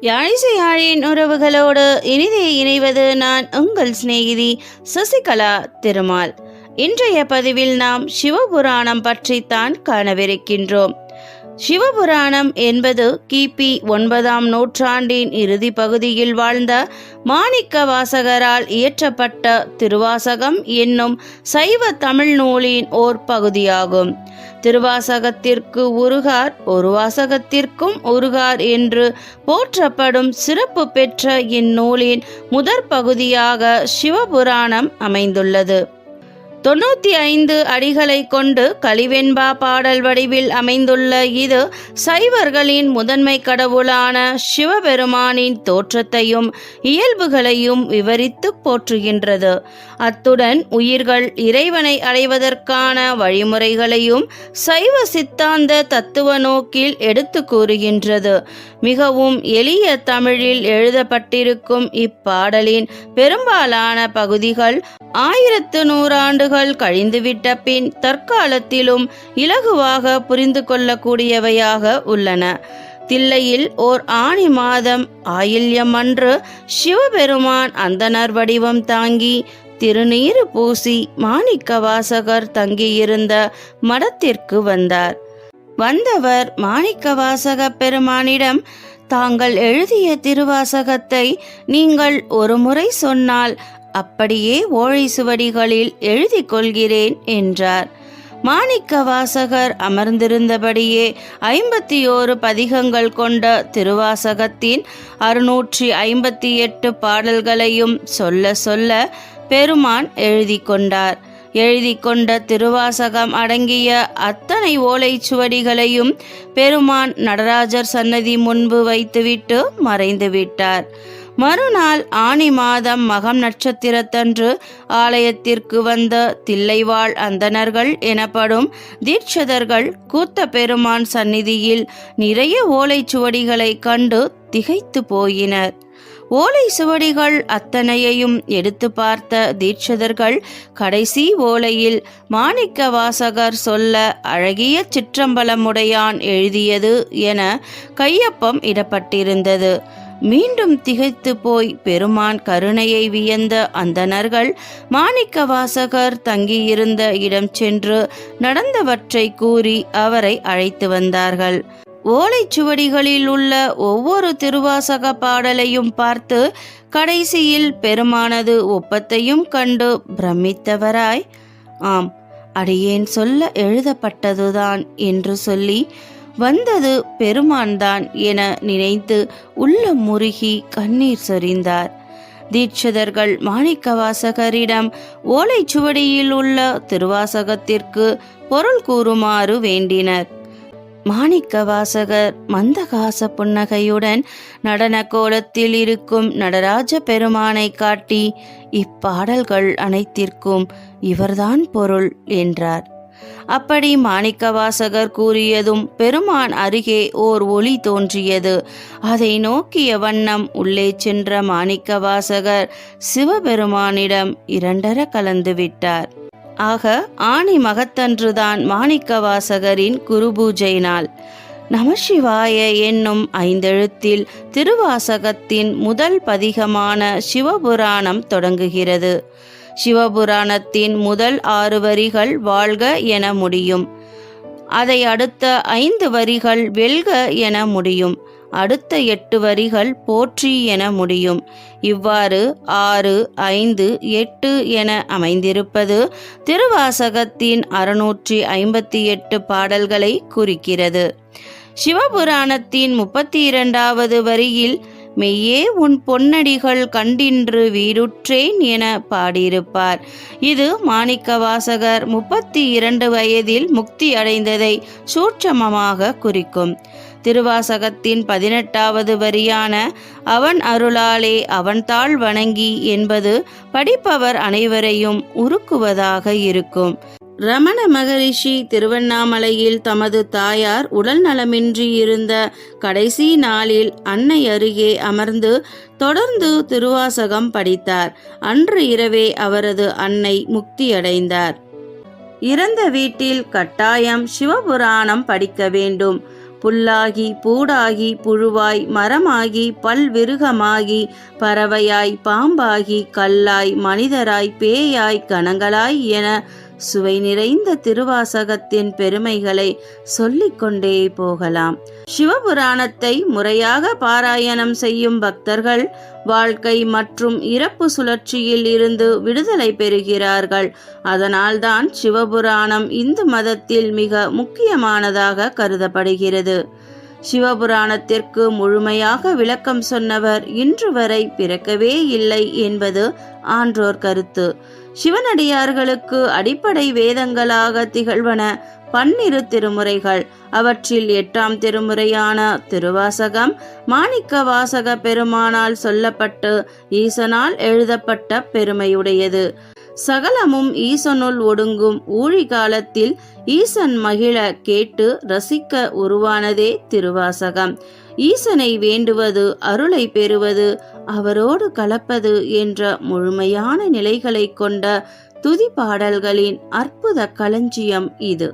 யாழிசை யாழின் உறவுகளோடு இனிதே இணைவது நான் உங்கள் சிநேகிதி சசிகலா திருமால். இன்றைய பதிவில் நாம் சிவபுராணம் பற்றித்தான் காணவிருக்கின்றோம். சிவபுராணம் என்பது கிபி ஒன்பதாம் நூற்றாண்டின் இறுதி பகுதியில் வாழ்ந்த மாணிக்க வாசகரால் இயற்றப்பட்ட திருவாசகம் என்னும் சைவ தமிழ் நூலின் ஓர் பகுதியாகும். திருவாசகத்திற்கு உருகார் ஒரு வாசகத்திற்கும் உருகார் என்று போற்றப்படும் சிறப்பு பெற்ற இந்நூலின் முதற் பகுதியாக சிவபுராணம் அமைந்துள்ளது. தொண்ணூற்றி ஐந்து அடிகளை கொண்டு கலிவெண்பா பாடல் வடிவில் அமைந்துள்ள இது சைவர்களின் முதன்மை கடவுளான சிவபெருமானின் தோற்றத்தையும் இயல்புகளையும் விவரித்து போற்றுகின்றது. அத்துடன் உயிர்கள் இறைவனை அடைவதற்கான வழிமுறைகளையும் சைவ சித்தாந்த தத்துவ நோக்கில் எடுத்து கூறுகின்றது. மிகவும் எளிய தமிழில் எழுதப்பட்டிருக்கும் இப்பாடலின் பெரும்பாலான பகுதிகள் ஆயிரத்து நூறாண்டுகள் கழிந்துவிட்ட பின் தற்காலத்திலும் இலகுவாக புரிந்து கொள்ளக்கூடியவையாக உள்ளன. தில்லையில் ஓர் ஆணி மாதம் ஆயில்யம் அன்று சிவபெருமான் அந்தனர் வடிவம் தாங்கி திருநீறு பூசி மாணிக்க வாசகர் தங்கியிருந்த மடத்திற்கு வந்தார். வந்தவர் மாணிக்கவாசக பெருமானிடம் தாங்கள் எழுதிய திருவாசகத்தை நீங்கள் ஒரு முறை சொன்னால் அப்படியே ஓழை சுவடிகளில் எழுதி கொள்கிறேன் என்றார். மாணிக்க வாசகர் அமர்ந்திருந்தபடியே ஐம்பத்தி ஓரு பதிகங்கள் கொண்ட திருவாசகத்தின் அறுநூற்றி ஐம்பத்தி எட்டு பாடல்களையும் சொல்ல சொல்ல பெருமான் எழுதி கொண்டார். எழுதி கொண்ட திருவாசகம் அடங்கிய அத்தனை ஓலைச்சுவடிகளையும் பெருமான் நடராஜர் சன்னதி முன்பு வைத்துவிட்டு மறைந்து விட்டார். மறுநாள் ஆனி மாதம் மகம் நட்சத்திரத்தன்று ஆலயத்திற்கு வந்த தில்லைவாழ் அந்தணர்கள் எனப்படும் தீட்சதர்கள் கூத்த பெருமான் சந்நிதியில் நிறைய ஓலைச்சுவடிகளை கண்டு திகைத்து போயினர். ஓலை சுவடிகள் அத்தனையையும் எடுத்து பார்த்த தீட்சிதர்கள் கடைசி ஓலையில் மாணிக்க வாசகர் சொல்ல அழகிய சிற்றம்பலமுடையான் எழுதியது என கையொப்பம் இடப்பட்டிருந்தது. மீண்டும் திகைத்து போய் பெருமான் கருணையை வியந்த அந்தணர்கள் மாணிக்க வாசகர் தங்கியிருந்த இடம் சென்று நடந்தவற்றை கூறி அவரை அழைத்து வந்தார்கள். ஓலைச்சுவடிகளில் உள்ள ஒவ்வொரு திருவாசக பாடலையும் பார்த்து கடைசியில் பெருமானது ஒப்பத்தையும் கண்டு பிரமித்தவராய் ஆம் அடியேன் சொல்ல எழுதப்பட்டதுதான் என்று சொல்லி வந்தது பெருமான்தான் என நினைத்து உள்ள முருகி கண்ணீர் சொரிந்தார். தீட்சிதர்கள் மாணிக்கவாசகரிடம் ஓலைச்சுவடியில் உள்ள திருவாசகத்திற்கு பொருள் கூறுமாறு வேண்டினர். மாணிக்கவாசகர் மந்தகாச புன்னகையுடன் நடன கோலத்தில் இருக்கும் நடராஜ பெருமானை காட்டி இப்பாடல்கள் அனைத்திற்கும் இவர்தான் பொருள் என்றார். அப்படி மாணிக்கவாசகர் கூறியதும் பெருமான் அருகே ஓர் ஒளி தோன்றியது. அதை நோக்கிய வண்ணம் உள்ளே சென்ற மாணிக்கவாசகர் சிவபெருமானிடம் இரண்டர கலந்து விட்டார். ஆக ஆணி மகத்தன்றுதான் மாணிக்கவாசகரின் குருபூஜை நாள் நமசிவாய என்னும் ஐந்தெழுத்தில் திருவாசகத்தின் முதல் பதிகமான சிவபுராணம் தொடங்குகிறது. சிவபுராணத்தின் முதல் ஆறு வரிகள் வாழ்க என முடியும். அதை அடுத்த ஐந்து வரிகள் வெல்க என முடியும். அடுத்த எட்டு வரிகள் போற்றி என முடியும். இவ்வாறு ஆறு ஐந்து எட்டு என அமைந்திருப்பது திருவாசகத்தின் அறுநூற்றி ஐம்பத்தி எட்டு பாடல்களை குறிக்கிறது. சிவபுராணத்தின் முப்பத்தி இரண்டாவது வரியில் மெய்யே உன் பொன்னடிகள் கண்டின்று வீடுற்றேன் என பாடியிருப்பார். இது மாணிக்கவாசகர் முப்பத்தி இரண்டு வயதில் முக்தி அடைந்ததை சூட்சமமாக குறிக்கும். திருவாசகத்தின் பதினெட்டாவது வரியான அவன் அருளாலே அவன் தாழ் வணங்கி என்பது படிப்பவர் அனைவரையும் உருக்குவதாக இருக்கும். ரமண மகரிஷி திருவண்ணாமலையில் தமது தாயார் உடல் நலமின்றி இருந்த கடைசி நாளில் அன்னை அருகே அமர்ந்து தொடர்ந்து திருவாசகம் படித்தார். அன்று இரவே அவரது அன்னை முக்தியடைந்தார். இறந்த வீட்டில் கட்டாயம் சிவபுராணம் படிக்க வேண்டும். புல்லாகி பூடாகி புழுவாய் மரமாகி பல்விருகமாகி பறவையாய் பாம்பாகி கல்லாய் மனிதராய் பேயாய் கணங்களாய் என சுவை நிறைந்த திருவாசகத்தின் பெருமைகளை சொல்லிக்கொண்டே போகலாம். சிவபுராணத்தை முறையாக பாராயணம் செய்யும் பக்தர்கள் வாழ்க்கை மற்றும் இறப்பு சுழற்சியில் இருந்து விடுதலை பெறுகிறார்கள். அதனால்தான் சிவபுராணம் இந்து மதத்தில் மிக முக்கியமானதாக கருதப்படுகிறது. சிவபுராணத்திற்கு முழுமையாக விளக்கம் சொன்னவர் இன்று வரை பிறக்கவே இல்லை என்பது ஆன்றோர் கருத்து. சிவனடியார்களுக்கு அடிப்படை வேதங்களாக திகழ்வன பன்னிரு திருமுறைகள். அவற்றில் எட்டாம் திருமுறையான திருவாசகம் மாணிக்க வாசக பெருமானால் சொல்லப்பட்டு ஈசனால் எழுதப்பட்ட பெருமையுடையது. சகலமும் ஈசனுள் ஒடுங்கும் ஊழி காலத்தில் ஈசன் மகிழ கேட்டு ரசிக்க உருவானதே திருவாசகம். ஈசனை வேண்டுவது அருளை பெறுவது அவரோடு கலப்பது என்ற முழுமையான நிலைகளை கொண்ட துதி பாடல்களின் அற்புத களஞ்சியம் இது.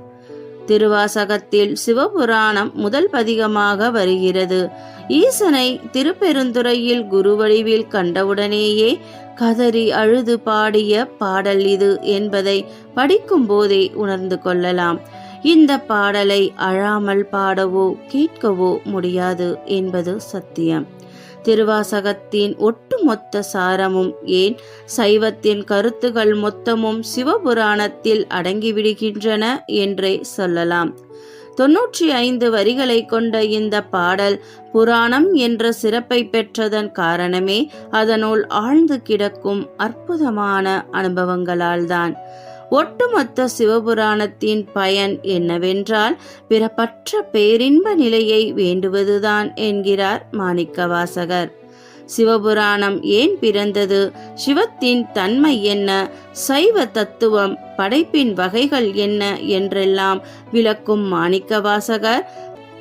திருவாசகத்தில் சிவபுராணம் முதல் பதிகமாக வருகிறது. ஈசனை திருப்பெருந்துறையில் குருவடிவில் கண்டவுடனேயே கதறி அழுது பாடிய பாடல் இது என்பதை படிக்கும் போதே உணர்ந்து கொள்ளலாம். இந்த பாடலை அழாமல் பாடவோ கேட்கவோ முடியாது என்பது சத்தியம். திருவாசகத்தின் ஒட்டுமொத்த சாரமும் ஏன் சைவத்தின் கருத்துகள் மொத்தமும் சிவபுராணத்தில் அடங்கிவிடுகின்றன என்றே சொல்லலாம். தொன்னூற்றி ஐந்து வரிகளை கொண்ட இந்த பாடல் புராணம் என்ற சிறப்பை பெற்றதன் காரணமே அதனுள் ஆழ்ந்து கிடக்கும் அற்புதமான அனுபவங்களால்தான். ஒட்டுமொத்த சிவபுராணத்தின் பயன் என்னவென்றால் பிறப்பற்ற பேரின்ப நிலையை வேண்டுவதுதான் என்கிறார் மாணிக்கவாசகர். சிவபுராணம் ஏன் பிறந்தது? சிவத்தின் தன்மை என்ன? சைவ தத்துவம் படைப்பின் வகைகள் என்ன என்றெல்லாம் விளக்கும் மாணிக்கவாசகர்.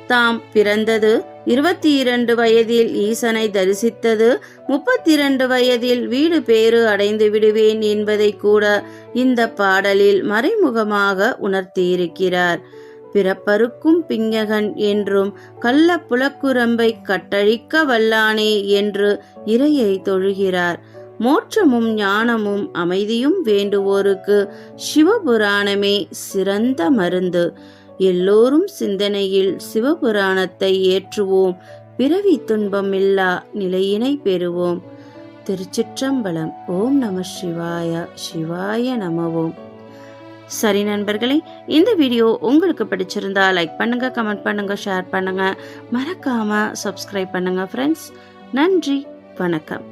தாம் பிறந்தது இருபத்தி இரண்டு வயதில் ஈசனை தரிசித்தது முப்பத்தி இரண்டு வயதில் வீடு பேறு அடைந்து விடுவேன் என்பதை கூட இந்த பாடலில் மறைமுகமாக உணர்த்தியிருக்கிறார். பிறப்பருக்கும் பிங்ககன் என்றும் கள்ள புலக்குரம்பை கட்டழிக்க வல்லானே என்று இறையை தொழுகிறார். மோட்சமும் ஞானமும் அமைதியும் வேண்டுவோருக்கு சிவபுராணமே சிறந்த மருந்து. எல்லோரும் சிந்தனையில் சிவபுராணத்தை ஏற்றுவோம். பிறவி துன்பமில்லா நிலையினை பெறுவோம். திருச்சிற்றம்பலம். ஓம் நம சிவாய சிவாய நமவோம். சரி நண்பர்களே இந்த வீடியோ உங்களுக்கு பிடிச்சிருந்தா லைக் பண்ணுங்க கமெண்ட் பண்ணுங்க ஷேர் பண்ணுங்க. மறக்காம சப்ஸ்கிரைப் பண்ணுங்க ஃப்ரெண்ட்ஸ் நன்றி வணக்கம்.